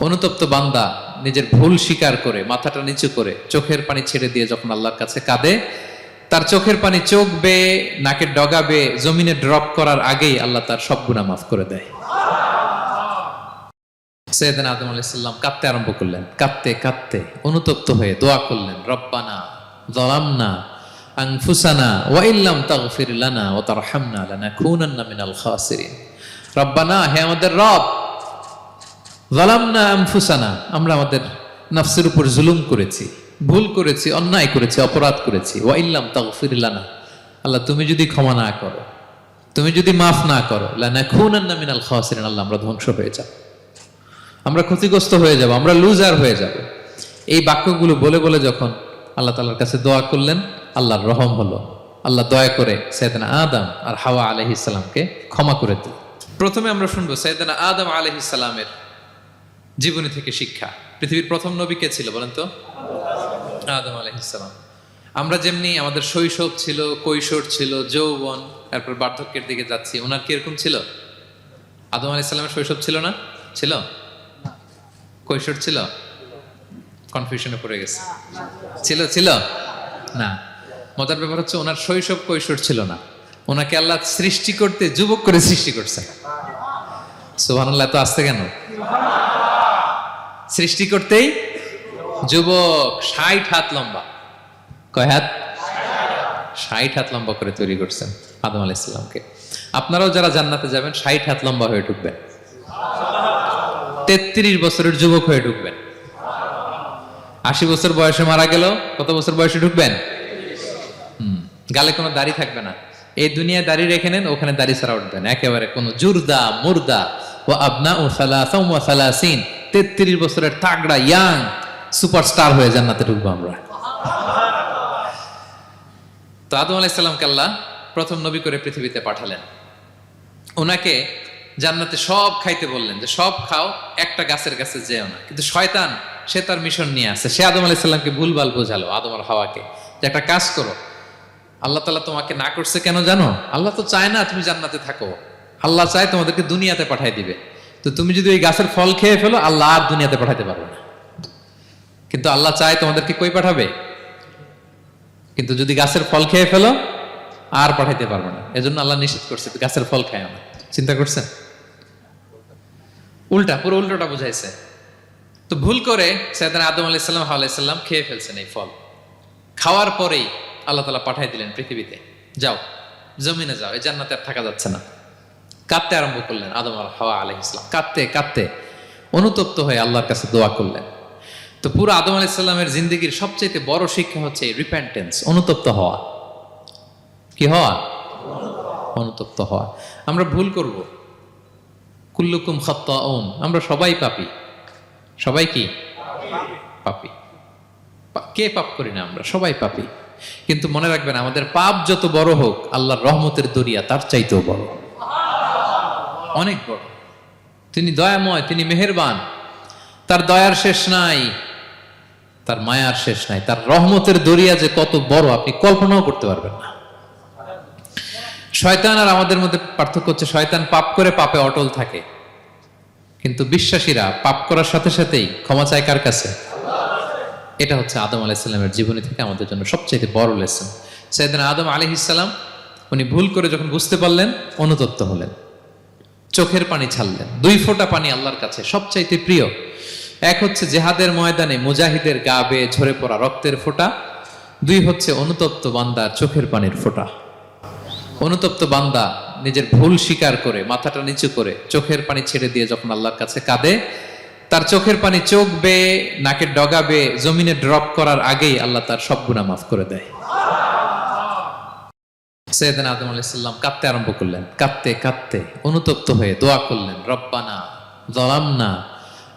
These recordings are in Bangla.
অনুতপ্ত বান্দা নিজের ভুল স্বীকার করে, মাথাটা নিচু করে, চোখের পানি ছেড়ে দিয়ে যখন আল্লাহর কাছে কাঁদে, তার চোখের পানি চোখ বেয়ে, নাকের ডগাবে জমিনে ড্রপ করার আগেই আল্লাহ তার সব গুণা মাফ করে দেয়। সৈয়দান আদম আলাইসাল্লাম কাঁদতে আরম্ভ করলেন। কাঁদতে কাঁদতে অনুতপ্ত হয়ে দোয়া করলেন, রব্বানা জলামনা আনফুসানা ওয়াইল্লাম তাগফির লানা ওয়া তারহামনা লানাকুনান্না মিনাল খাসিরিন। রব্বানা, হে আমাদের রব জালামনা আনফুসানা, আমরা আমাদের নফসের উপর জুলুম করেছি, ভুল করেছি, অন্যায় করেছি, অপরাধ করেছি। ওয়াইল্লাম লানা। আল্লাহ, তুমি যদি ক্ষমা না করো, তুমি যদি মাফ না করো, লানাকুনান্না মিনাল খাসিরিন, আল্লাহ, আমরা ধ্বংস হয়ে যাব। আমরা ক্ষতিগ্রস্ত হয়ে যাব, আমরা লুজার হয়ে যাব। এই বাক্যগুলো বলে বলে যখন আল্লাহ তালার কাছে দোয়া করলেন, আল্লাহর রহম হলো। আল্লাহ দয়া করে সৈয়দনা আদম আর হাওয়া আলহি ইসলামকে ক্ষমা করে দিল প্রথমে আমরা শুনব সৈয়দনা আদম আলহি ইসলামের জীবনী থেকে শিক্ষা। পৃথিবীর প্রথম নবী কে ছিল বলেন তো? আদম আলহিসাম আমরা যেমনি আমাদের শৈশব ছিল কৈশোর ছিল যৌবন তারপর বার্ধক্যের দিকে যাচ্ছি ওনার কীরকম ছিল? আদম আলাইসাল্লামের শৈশব ছিল না? ছিল? কৈশোর ছিল? কনফিউশনে পড়ে গেছে। ছিল ছিল? না। মজার ব্যাপার হচ্ছে ওনার শৈশব কৈশোর ছিল না। ওনাকে আল্লাহ সৃষ্টি করতে যুবক করে সৃষ্টি করছে। সুবহানাল্লাহ তো আসতে কেন? সৃষ্টি করতেই যুবক ষাট হাত লম্বা। কয় হাত? ষাট হাত লম্বা করে তৈরি করছেন আদম আলাইসাল্লামকে আপনারাও যারা জান্নাতে যাবেন ষাট হাত লম্বা হয়ে ঢুকবেন। তেত্রিশ বছরের যুবক হয়ে ঢুকবেন। আশি বছর বয়সে মারা গেল কত বছর বয়সে ঢুকবেন? হুম, গালে কোনো দাড়ি থাকবে না। এই দুনিয়ায় দাড়ি রেখে নেন ওখানে দাড়ি ছাড়া উঠবেন একেবারে কোনো জুরদা মুর্দা ও আবনা ও সালাসাম ও সালাসিন। তেত্রিশ বছরের তাগড়া ইয়াং সুপারস্টার হয়ে জান্নাতে ঢুকবো আমরা। তো আদম আলাইসাল্লামকে আল্লাহ প্রথম নবী করে পৃথিবীতে পাঠালেন। ওনাকে জান্নাতে সব খাইতে বললেন যে, সব খাও, একটা গাছের কাছে যেও না। কিন্তু শয়তান, সে তার মিশন নিয়ে আসে। সে আদম আলাইসাল্লামকে ভুলভাল বোঝালো, আদম আর হাওয়াকে, যে একটা কাজ করো। আল্লাহ তালা তোমাকে না করছে কেন জানো? আল্লাহ তো চায় না তুমি জান্নাতে থাকো। আল্লাহ চায় তোমাদেরকে দুনিয়াতে পাঠাই দিবে। তো তুমি যদি ওই গাছের ফল খেয়ে ফেলো, আল্লাহ আর দুনিয়াতে পাঠাতে পারবে না। কিন্তু আল্লাহ চায় তোমাদেরকে কই পাঠাবে? কিন্তু যদি গাছের ফল খেয়ে ফেলো, আর পাঠাইতে পারবে না। এজন্য আল্লাহ নিষেধ করছে, গাছের ফল খায় না। চিন্তা করছেন? উল্টা, পুরো উল্টোটা বুঝাইছে। তো ভুল করে সৈয়দান আদম আলাইসাল্লাম হাওয়া আলাইসাল্লাম খেয়ে ফেলছেন এই ফল। খাওয়ার পরেই আল্লাহ তালা পাঠাই দিলেন পৃথিবীতে। যাও, জমিনে যাও, এই জান্নাতে আর থাকা যাচ্ছে না। কাঁদতে আরম্ভ করলেন আদম আর হাওয়া আলহ ইসলাম কাঁদতে কাঁদতে অনুতপ্ত হয়ে আল্লাহর কাছে দোয়া করলেন। তো পুরো আদম আলাইসাল্লামের জিন্দগির সবচেয়ে বড় শিক্ষা হচ্ছে রিপেন্টেন্স অনুতপ্ত হওয়া। কি হওয়া? অনুতপ্ত হওয়া। আমরা ভুল করব। কুল্লুকুম খত্তাউন, আমরা সবাই পাপি। সবাই কি? পাপি। কে পাপ করি না আমরা? সবাই পাপি। কিন্তু মনে রাখবেন, আমাদের পাপ যত বড় হোক, আল্লাহর রহমতের দরিয়া তার চাইতেও বড়। অনেক বড়। তিনি দয়াময়, তিনি মেহেরবান। তার দয়ার শেষ নাই, তার মায়ার শেষ নাই, তার রহমতের দরিয়া যে কত বড়, আপনি কল্পনাও করতে পারবেন না। শয়তান আর আমাদের মধ্যে পার্থক্য হচ্ছে, শয়তান পাপ করে পাপে অটল থাকে। কিন্তু বিশ্বাসীরা পাপ করার সাথে সাথেই ক্ষমা চায় কার কাছে? এটা হচ্ছে আদম আলাইসাল্লামের জীবনী থেকে আমাদের জন্য সবচেয়ে বড় লেসন সেদিন আদম আলহিসাল্লাম উনি ভুল করে যখন বুঝতে পারলেন, অনুতপ্ত হলেন। চোখের পানি ছাড়লেন। দুই ফোঁটা পানি আল্লাহর কাছে সবচাইতে প্রিয়। এক হচ্ছে জেহাদের ময়দানে মুজাহিদের গা বেয়ে ঝরে পড়া রক্তের ফোঁটা। দুই হচ্ছে অনুতপ্ত বান্দার চোখের পানির ফোঁটা। অনুতপ্ত বান্দা নিজের ভুল স্বীকার করে, মাথাটা নিচু করে চোখের পানি ছেড়ে দিয়ে যখন আল্লাহর কাছে কাঁদে, তার চোখের পানি চোখ বেয়ে, নাকের ডগা বেয়ে, জমিনে ড্রপ করার আগেই আল্লাহ তার সব গুণা মাফ করে দেয়। সৈয়দান আদম আলাইসাল্লাম কাঁদতে আরম্ভ করলেন। কাঁদতে কাঁদতে অনুতপ্ত হয়ে দোয়া করলেন, রব্বানা জলামনা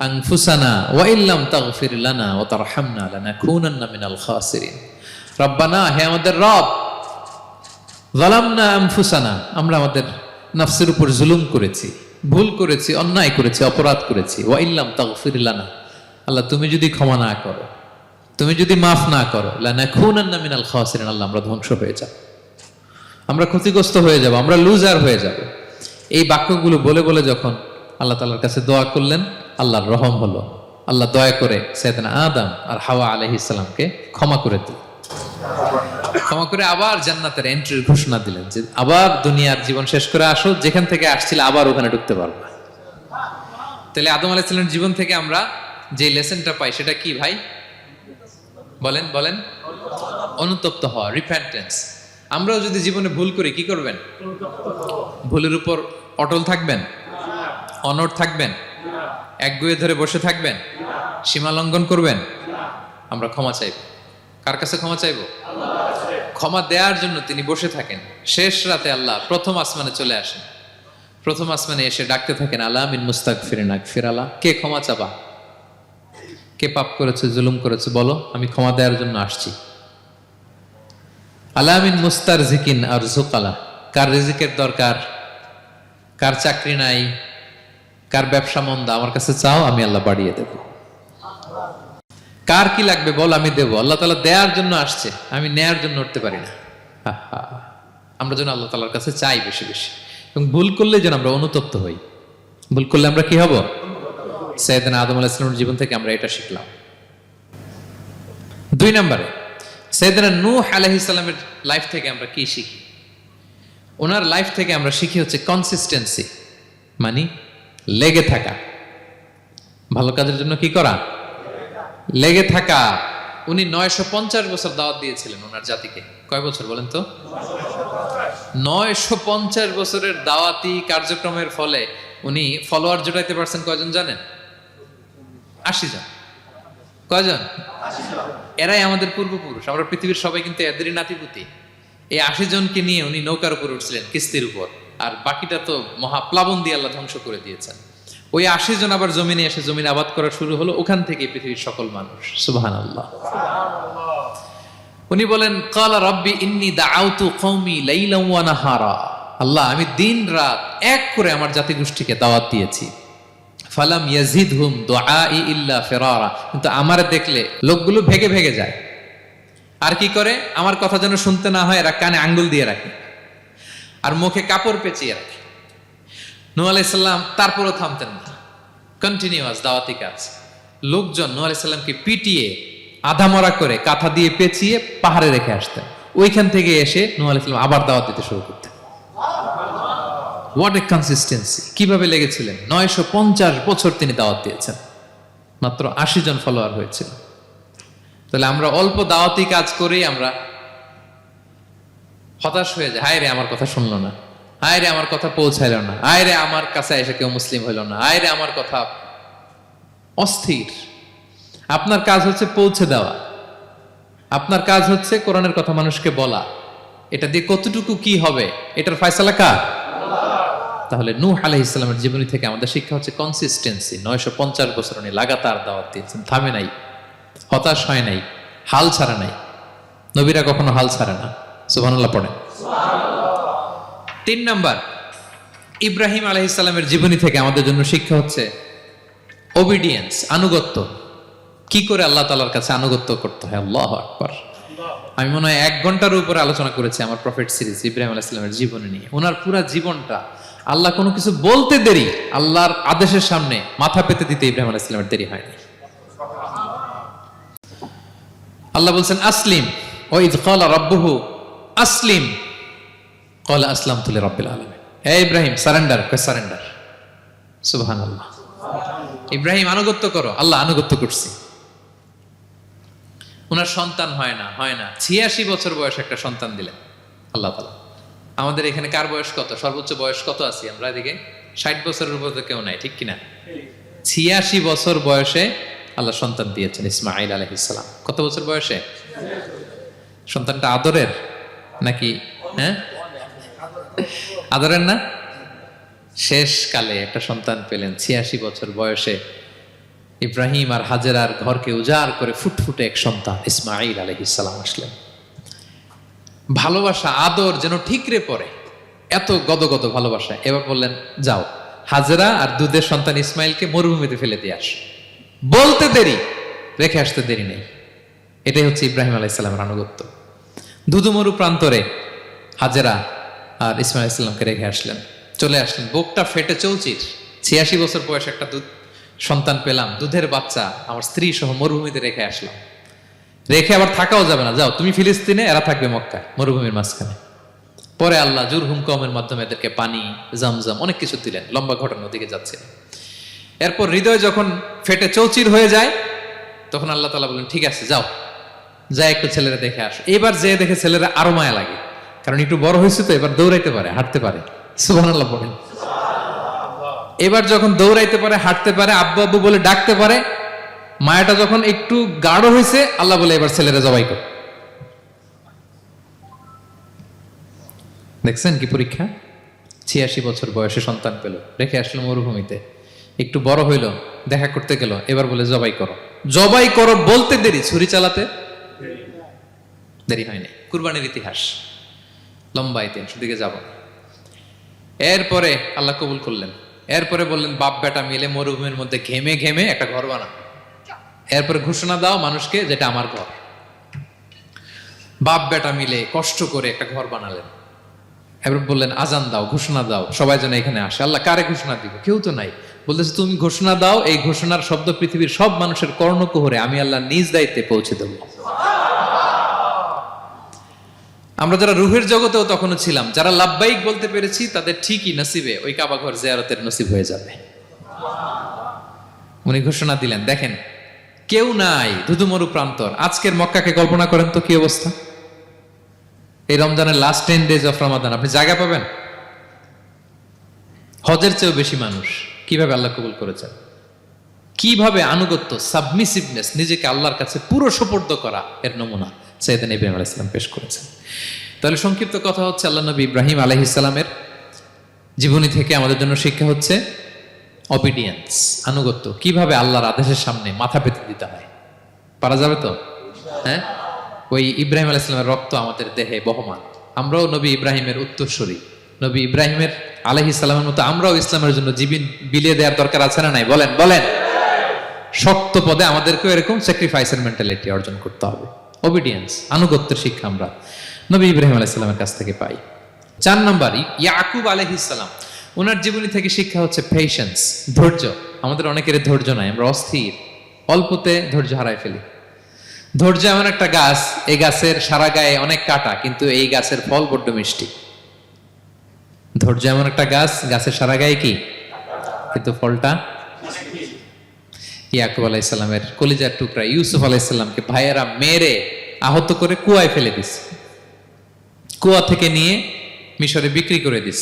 আনফুসানা ওয়াইল্লাম লানা ওয়া তারহামনা লানাকুনান্না মিনাল খাসিরিন। রব্বানা, হে আমাদের রব জালামনা আনফুসানা, আমরা আমাদের নফসের উপর জুলুম করেছি, ভুল করেছি, অন্যায় করেছি, অপরাধ করেছি। ওয়াইল্লাম লানা, আল্লাহ তুমি যদি ক্ষমা না করো, তুমি যদি মাফ না করো, লানাকুনান্না মিনাল খাসিরিন, আল্লাহ আমরা ধ্বংস হয়ে যাব। আমরা ক্ষতিগ্রস্ত হয়ে যাব, আমরা লুজার হয়ে যাব। এই বাক্যগুলো বলে বলে যখন আল্লাহ তালার কাছে দোয়া করলেন, আল্লাহর রহম হলো। আল্লাহ দয়া করে সৈয়দনা আদম আর হাওয়া আলহি ইসলামকে ক্ষমা করে দিল ক্ষমা করে আবার জান্নাতের এন্ট্রির ঘোষণা দিলেন যে, আবার দুনিয়ার জীবন শেষ করে আসো, যেখান থেকে আসছিলে আবার ওখানে ঢুকতে পারব তাহলে আদম আলাইসাল্লামের জীবন থেকে আমরা যে লেসনটা পাই, সেটা কি ভাই? বলেন বলেন। অনুতপ্ত হওয়া রিপেন্টেন্স আমরাও যদি জীবনে ভুল করি, কি করবেন? ভুলের উপর অটল থাকবেন? অনড় থাকবেন? একগুয়ে ধরে বসে থাকবেন? সীমা লঙ্ঘন করবেন? আমরা ক্ষমা চাইব। কার কাছে ক্ষমা চাইব? ক্ষমা দেওয়ার জন্য তিনি বসে থাকেন। শেষ রাতে আল্লাহ প্রথম আসমানে চলে আসেন। প্রথম আসমানে এসে ডাকতে থাকেন, আল্লাহ মিন মুস্তাক ফিরেনাক ফিরালা কে ক্ষমা চাবা? কে পাপ করেছে, জুলুম করেছে, বলো, আমি ক্ষমা দেওয়ার জন্য আসছি। আলামিন মুস্তার জিকিন আর জুকালা। কার রিজিকের দরকার? কার চাকরি নাই? কার ব্যবসা মন্দা? আমার কাছে চাও, আমি আল্লাহ বাড়িয়ে দেব। কার কি লাগবে বল, আমি দেব। আল্লাহ তালা দেওয়ার জন্য আসছে, আমি নেয়ার জন্য উঠতে পারি না। আমরা যেন আল্লাহ তালার কাছে চাই বেশি বেশি। এবং ভুল করলে যেন আমরা অনুতপ্ত হই। ভুল করলে আমরা কি হব? সৈয়দনা আদম আলাহ ইসলামের জীবন থেকে আমরা এটা শিখলাম। দুই নম্বরে সৈয়দনা নূহ সালামের লাইফ থেকে আমরা কি শিখি? ওনার লাইফ থেকে আমরা শিখি হচ্ছে কনসিস্টেন্সি মানে লেগে থাকা। ভালো কাজের জন্য কি করা? লেগে থাকা। উনি নয়শো পঞ্চাশ বছর দাওয়াত দিয়েছিলেন ওনার জাতিকে। কয় বছর বলেন তো? নয়শো পঞ্চাশ বছরের দাওয়াতি কার্যক্রমের ফলে উনি ফলোয়ার জোটাইতে পারছেন কয়জন জানেন? আশি জন। কয়জন? এরাই আমাদের পূর্বপুরুষ। আমরা পৃথিবীর সবাই কিন্তু এদেরই নাতিপুতি। এই আশি জনকে নিয়ে উনি নৌকার উপর উঠছিলেন, কিস্তির উপর। আর বাকিটা তো মহাপ্লাবন দিয়ে আল্লাহ ধ্বংস করে দিয়েছেন। ওই আশি জন আবার জমিনে এসে জমিন আবাদ করা শুরু হলো, ওখান থেকে পৃথিবীর সকল মানুষ। সুবাহান আল্লাহ উনি বলেন, কালা রব্বি ইন্নি দাআউতু কওমি লাইলা ওয়া আল্লাহ, আমি দিন রাত এক করে আমার জাতি গোষ্ঠীকে দাওয়াত দিয়েছি। ফালাম ইয়াজিদহুম দুআই ইল্লা ফিরারা। কিন্তু আমার দেখলে লোকগুলো ভেগে ভেগে যায়। আর কি করে? আমার কথা যেন শুনতে না হয়, এরা কানে আঙ্গুল দিয়ে রাখে। আর মুখে কাপড় পেঁচিয়ে রাখে। আলাইসাল্লাম তারপরও থামতেন না। কন্টিনিউয়াস দাওয়াতি কাজ। লোকজন নূ আলাইসাল্লামকে পিটিয়ে, আধামরা করে কাঁথা দিয়ে পেঁচিয়ে পাহাড়ে রেখে আসতেন। ওইখান থেকে এসে নূ আলাইসাল্লাম আবার দাওয়াত দিতে শুরু করতেন। হোয়াট এ কনসিস্টেন্সি কীভাবে লেগেছিলেন? নয়শো পঞ্চাশ বছর তিনি দাওয়াত দিয়েছেন। মাত্র আশি জন ফলোয়ার হয়েছিল। তাহলে আমরা অল্প দাওয়াতি কাজ করেই আমরা হতাশ হয়ে যায় হায় রে আমার কথা শুনলো না। হায় রে আমার কথা পৌঁছাইল না। হায় রে আমার কাছে এসে কেউ মুসলিম হইল না। হায় রে আমার কথা অস্থির। আপনার কাজ হচ্ছে পৌঁছে দেওয়া। আপনার কাজ হচ্ছে কোরআনের কথা মানুষকে বলা। এটা দিয়ে কতটুকু কি হবে? এটার ফয়সালা কার? তাহলে নূহ আলাহ ইসলামের জীবনী থেকে আমাদের শিক্ষা হচ্ছে কনসিস্টেন্সি নয়শো পঞ্চাশ বছর উনি লাগাতার দাওয়াত দিয়েছেন। থামে নাই, হতাশ হয় নাই, হাল ছাড়া নাই। নবীরা কখনো হাল ছাড়ে না। সুবহানাল্লাহ পড়ে তিন নাম্বার, ইব্রাহিম আলহ ইসলামের জীবনী থেকে আমাদের জন্য শিক্ষা হচ্ছে ওবিডিয়েন্স আনুগত্য। কি করে আল্লাহ তালার কাছে আনুগত্য করতে হয়? আল্লাহ আকবার। আমি মনে হয় এক ঘণ্টার উপরে আলোচনা করেছি আমার প্রফেট সিরিজ ইব্রাহিম আলাহ ইসলামের জীবনী নিয়ে। ওনার পুরা জীবনটা আল্লাহ কোনো কিছু বলতে দেরি, আল্লাহর আদেশের সামনে মাথা পেতে দিতে ইব্রাহিম আলাহ ইসলামের দেরি হয়নি। আল্লাহ বলছেন, আসলিম। ও ইদ কালা রব্বুহু, আসলিম। কলা আসলাম তুলে রব্বিল আলমী হে ইব্রাহিম, সারেন্ডার কে সারেন্ডার? সুবহান আল্লাহ ইব্রাহিম, আনুগত্য করো। আল্লাহ, আনুগত্য করছি। ওনার সন্তান হয় না হয় না। ছিয়াশি বছর বয়স একটা সন্তান দিলেন, আল্লাহ তালা আমাদের এখানে কার বয়স কত? সর্বোচ্চ বয়স কত আছি আমরা এদিকে? ষাট বছরের উপর কেউ নাই, ঠিক কিনা? ছিয়াশি বছর বয়সে আল্লাহ সন্তান দিয়েছেন ইসমাইল আলহিসাম কত বছর বয়সে? সন্তানটা আদরের নাকি হ্যাঁ? আদরের না? শেষ কালে একটা সন্তান পেলেন, ছিয়াশি বছর বয়সে ইব্রাহিম আর হাজেরার ঘরকে উজাড় করে ফুটফুটে এক সন্তান ইসমাইল আলহিসাম আসলেন। ভালোবাসা, আদর যেন ঠিকরে পড়ে। এত গদগদ ভালোবাসা। এবার বললেন, যাও, হাজেরা আর দুধের সন্তান ইসমাইলকে মরুভূমিতে ফেলে দিয়ে আস। বলতে দেরি, রেখে আসতে দেরি নেই। এটাই হচ্ছে ইব্রাহিম আলাইসাল্লামের আনুগত্য। দুদুমরু প্রান্তরে হাজেরা আর ইসমাইল ইসলামকে রেখে আসলেন। চলে আসলেন। বুকটা ফেটে চৌচির ছিয়াশি বছর বয়স একটা দুধ সন্তান পেলাম। দুধের বাচ্চা, আমার স্ত্রী সহ মরুভূমিতে রেখে আসলাম। রেখে আবার থাকাও যাবে না। যাও, তুমি ফিলিস্তিনে, এরা থাকবে মক্কায়, মরুভূমির মাঝখানে। পরে আল্লাহ জুর হুমকমের মাধ্যমে এদেরকে পানি, জামজাম, অনেক কিছু দিলেন। লম্বা ঘটনার দিকে যাচ্ছে। এরপর হৃদয় যখন ফেটে চৌচির হয়ে যায়, তখন আল্লাহ তালা বললেন ঠিক আছে, যাও। যা একটু ছেলেরা দেখে আসো। এবার যে দেখে ছেলেরা আরও মায়া লাগে। কারণ একটু বড় হয়েছে তো, এবার দৌড়াইতে পারে, হাঁটতে পারে। সুবাহ আল্লাহ পড়েন এবার যখন দৌড়াইতে পারে, হাঁটতে পারে, আব্বু আব্বু বলে ডাকতে পারে মায়াটা যখন একটু গাঢ় হয়েছে, আল্লাহ বলে, এবার ছেলেরা জবাই কর। দেখছেন কি পরীক্ষা? ছিয়াশি বছর বয়সে সন্তান পেল, রেখে আসলো মরুভূমিতে। একটু বড় হইল, দেখা করতে গেল, এবার বলে, জবাই করো। জবাই করো বলতে দেরি, ছুরি চালাতে দেরি হয়নি। কুরবানির ইতিহাস। লম্বা ইতিহাস দিকে যাব এরপরে আল্লাহ কবুল করলেন। এরপরে বললেন বাপ বেটা মিলে মরুভূমির মধ্যে ঘেমে ঘেমে একটা ঘর বানা এরপরে ঘোষণা দাও মানুষকে যেটা আমার ঘর। বাপ বেটা মিলে কষ্ট করে একটা ঘর বানালেন। এবার বললেন, আজান দাও, ঘোষণা দাও, সবাই যেন এখানে আসে। আল্লাহ কারে ঘোষণা দিব? কেউ তো নাই। বলতেছে, তুমি ঘোষণা দাও, এই ঘোষণার শব্দ পৃথিবীর সব মানুষের কর্ণকুহরে আমি আল্লাহ নিজ দায়িত্বে পৌঁছে দেবো। আমরা যারা রুহের জগতেও তখনও ছিলাম, যারা লাভবাহিক বলতে পেরেছি, তাদের ঠিকই নসিবে ওই কাবা ঘর জিয়ারতের নসিব হয়ে যাবে। উনি ঘোষণা দিলেন, দেখেন কেউ নাই, ধুধুমরু প্রান্তর। আজকের মক্কাকে কল্পনা করেন তো কি অবস্থা? এই রমজানের last ten days of Ramadan আপনি জায়গা পাবেন? হজের চেয়েও বেশি মানুষ, কীভাবে আল্লাহ কবুল করেছেন? কীভাবে আনুগত্য সাবমিসিভনেস নিজেকে আল্লাহর কাছে পুরো সোপর্দ করা এর নমুনা সৈয়দান ইব্রাহিম আলাইসালাম পেশ করেছেন। তাহলে সংক্ষিপ্ত কথা হচ্ছে, আল্লাহ নবী ইব্রাহিম আলহিসাল্লামের জীবনী থেকে আমাদের জন্য শিক্ষা হচ্ছে অবিডিয়েন্স আনুগত্য, কীভাবে আল্লাহর আদেশের সামনে মাথা পেতে দিতে হয়। পারা যাবে তো? হ্যাঁ? ওই ইব্রাহিম আলাইসালামের রক্ত আমাদের দেহে বহমান। আমরাও নবী ইব্রাহিমের উত্তরসূরি। নবী ইব্রাহিমের আলহি সালামের মতো আমরাও ইসলামের জন্য জীবন বিলিয়ে দেওয়ার দরকার আছে না নাই? বলেন বলেন। শক্ত পদে আমাদেরকেও এরকম স্যাক্রিফাইসের মেন্টালিটি অর্জন করতে হবে। অবিডিয়েন্স আনুগত্যের শিক্ষা আমরা নবী ইব্রাহিম আলাইসাল্লামের কাছ থেকে পাই। চার নম্বর ইয়াকুব আলহিসাল্লাম ওনার জীবনী থেকে শিক্ষা হচ্ছে পেশেন্স ধৈর্য। আমাদের অনেকের ধৈর্য নাই, আমরা অস্থির। অল্পতে ধৈর্য হারাই ফেলি। ধৈর্য এমন একটা গাছ, এই গাছের সারা গায়ে অনেক কাটা, কিন্তু এই গাছের ফল বড্ড মিষ্টি। ধৈর্য এমন একটা গাছ, গাছের সারা গায়ে কি? কিন্তু ফলটা? ইয়াকুব আলাইসাল্লামের কলিজার টুকরা, ইউসুফ আলাইসাল্লামকে ভাইয়েরা মেরে আহত করে কুয়ায় ফেলে দিছে। কুয়া থেকে নিয়ে মিশরে বিক্রি করে দিস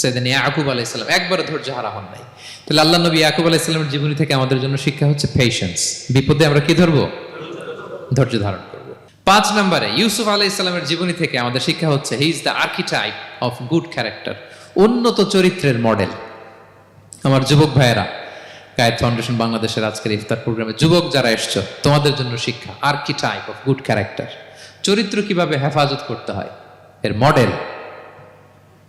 সেদিন ইয়াকুব আলাইসালাম একবার ধৈর্য হারা হন নাই। তাহলে আল্লাহ নবী ইয়াকুব আলাইসালামের জীবনী থেকে আমাদের জন্য শিক্ষা হচ্ছে পেশেন্স বিপদে আমরা কি ধরবো? ধৈর্য ধারণ করব। পাঁচ নম্বরে, ইউসুফ আলাইসালামের জীবনী থেকে আমাদের শিক্ষা হচ্ছে he is the archetype of good character উন্নত চরিত্রের মডেল আমার যুবক ভাইয়েরা গায়েত ফাউন্ডেশন বাংলাদেশের আজকের ইফতার প্রোগ্রামে যুবক যারা এসছো, তোমাদের জন্য শিক্ষা আর্কিটাইপ অফ গুড ক্যারেক্টার চরিত্র কীভাবে হেফাজত করতে হয়? এর মডেল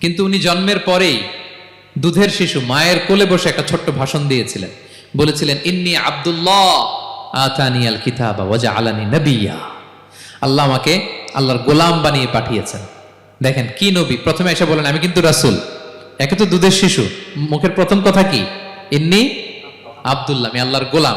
কিন্তু উনি জন্মের পরেই দুধের শিশু মায়ের কোলে বসে একটা ছোট্ট ভাষণ দিয়েছিলেন। বলেছিলেন, ইন্নি আব্দুল্লাহ আলানি নবিয়া। আল্লাহ আমাকে আল্লাহর গোলাম বানিয়ে পাঠিয়েছেন। দেখেন, কি নবী? প্রথমে এসে বলেন, আমি কিন্তু রাসূল। একে তো দুধের শিশু। মুখের প্রথম কথা কি? ইন্নি আব্দুল্লাহ, আমি আল্লাহর গোলাম।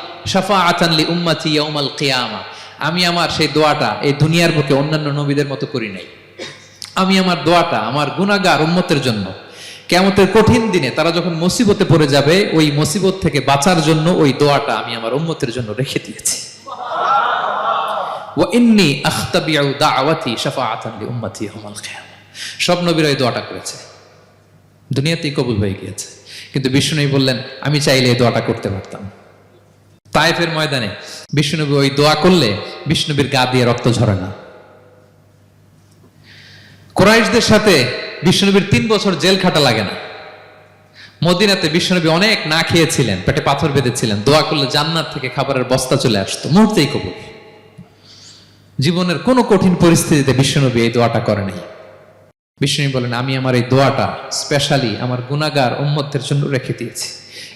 দাওয়াতি শাফাআতান লি উম্মতি ইয়াউমাল কিয়ামা। আমি আমার সেই দোয়াটা এই দুনিয়ার বুকে অন্যান্য নবীদের মতো করি নাই। আমি আমার দোয়াটা আমার গুনাহগার উম্মতের জন্য। কেমতের কঠিন দিনে তারা যখন মুসিবতে পড়ে যাবে, ওই মুসিবত থেকে বাঁচার জন্য ওই দোয়াটা আমি আমার উম্মতের জন্য রেখে দিয়েছি। ওয়া ইন্নি আখতাবিউ দাওয়াতি শাফাআতান লি উম্মতি ইয়াউমাল কিয়ামা। সব নবীরা এই দোয়াটা করেছে। দুনিয়াতেই কবুল হয়ে গিয়েছে। কিন্তু বিষ্ণুনবী বললেন, আমি চাইলে এই দোয়াটা করতে পারতাম। তাইফের ময়দানে বিষ্ণুনবী ওই দোয়া করলে বিষ্ণুবীর গা দিয়ে রক্ত ঝরে না। কোরাইশদের সাথে বিষ্ণুনবীর তিন বছর জেল খাটা লাগে না। মদিনাতে বিষ্ণুনবী অনেক না খেয়েছিলেন, পেটে পাথর বেঁধেছিলেন, দোয়া করলে জান্নাত থেকে খাবারের বস্তা চলে আসতো, মুহূর্তেই কবুল। জীবনের কোনো কঠিন পরিস্থিতিতে বিষ্ণুনবী এই দোয়াটা করে নাই। বিষ্ণু বলেন, আমি আমার এই দোয়াটা স্পেশালি আমার গুণাগার উম্মতের জন্য রেখে দিয়েছি।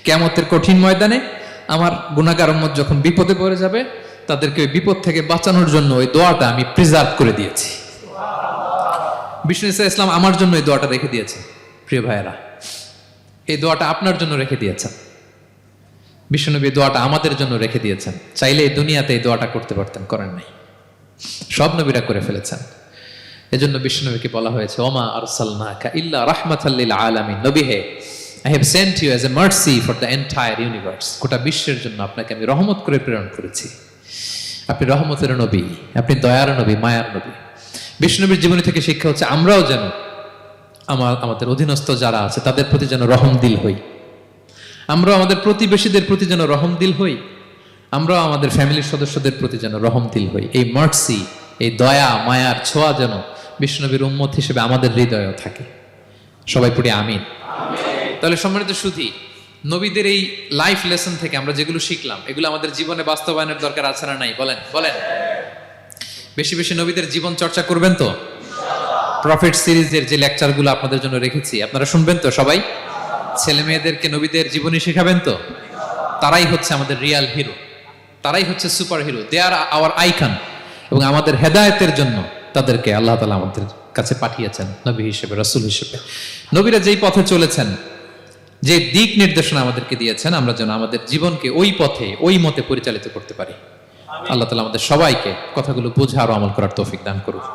কেমতের কঠিন ময়দানে আমার গুণাগার উম্মত যখন বিপদে পড়ে যাবে, তাদেরকে ওই বিপদ থেকে বাঁচানোর জন্য ওই দোয়াটা আমি প্রিজার্ভ করে দিয়েছি। বিষ্ণু ইসা ইসলাম আমার জন্য এই দোয়াটা রেখে দিয়েছে, প্রিয় ভাইয়েরা। এই দোয়াটা আপনার জন্য রেখে দিয়েছেন। বিষ্ণুনবী দোয়াটা আমাদের জন্য রেখে দিয়েছেন। চাইলে এই দুনিয়াতে এই দোয়াটা করতে পারতেন, করেন নাই। সব নবীরা করে ফেলেছেন। এজন্য বিষ্ণুনবীকে বলা হয়েছে, ওমা আর আরসালনাকা ইল্লা রাহমাতাল্লিল আলামিন। নবী হে I have sent you as a mercy for the entire universe গোটা বিশ্বের জন্য আপনাকে আমি রহমত করে প্রেরণ করেছি। আপনি রহমতের নবী আপনি দয়ার নবী মায়ার নবী। বিষ্ণুনবীর জীবনী থেকে শিক্ষা হচ্ছে আমরাও যেন আমার আমাদের অধীনস্থ যারা আছে তাদের প্রতি যেন রহম দিল হই। আমরা আমাদের প্রতিবেশীদের প্রতি যেন রহম দিল হই। আমরাও আমাদের ফ্যামিলির সদস্যদের প্রতি যেন রহমতিল হই। এই মার্সি এই দয়া মায়ার ছোঁয়া যেন বিষ্ণনবীর উম্মত হিসেবে আমাদের হৃদয়েও থাকে। সবাই পড়ি আমিন। তাহলে সম্মানিত সুধী, নবীদের এই লাইফ লেসন থেকে আমরা যেগুলো শিখলাম, এগুলো আমাদের জীবনে বাস্তবায়নের দরকার আছে না নাই? বলেন বলেন। বেশি বেশি নবীদের জীবন চর্চা করবেন তো? প্রফিট সিরিজের যে লেকচারগুলো আপনাদের জন্য রেখেছি, আপনারা শুনবেন তো সবাই? ছেলে মেয়েদেরকে নবীদের জীবনী শেখাবেন তো? তারাই হচ্ছে আমাদের রিয়াল হিরো তারাই হচ্ছে super hero they are our icon এবং আমাদের হেদায়তের জন্য তাদেরকে আল্লাহ তালা আমাদের কাছে পাঠিয়েছেন, নবী হিসেবে, রসুল হিসেবে। নবীরা যেই পথে চলেছেন যে দিক নির্দেশনা আমাদেরকে দিয়েছেন আমরা যেন আমাদের জীবনকে ওই পথে ওই মতে পরিচালিত করতে পারি। আল্লাহ তালা আমাদের সবাইকে কথাগুলো বোঝা আরও আমল করার তৌফিক দান করুক।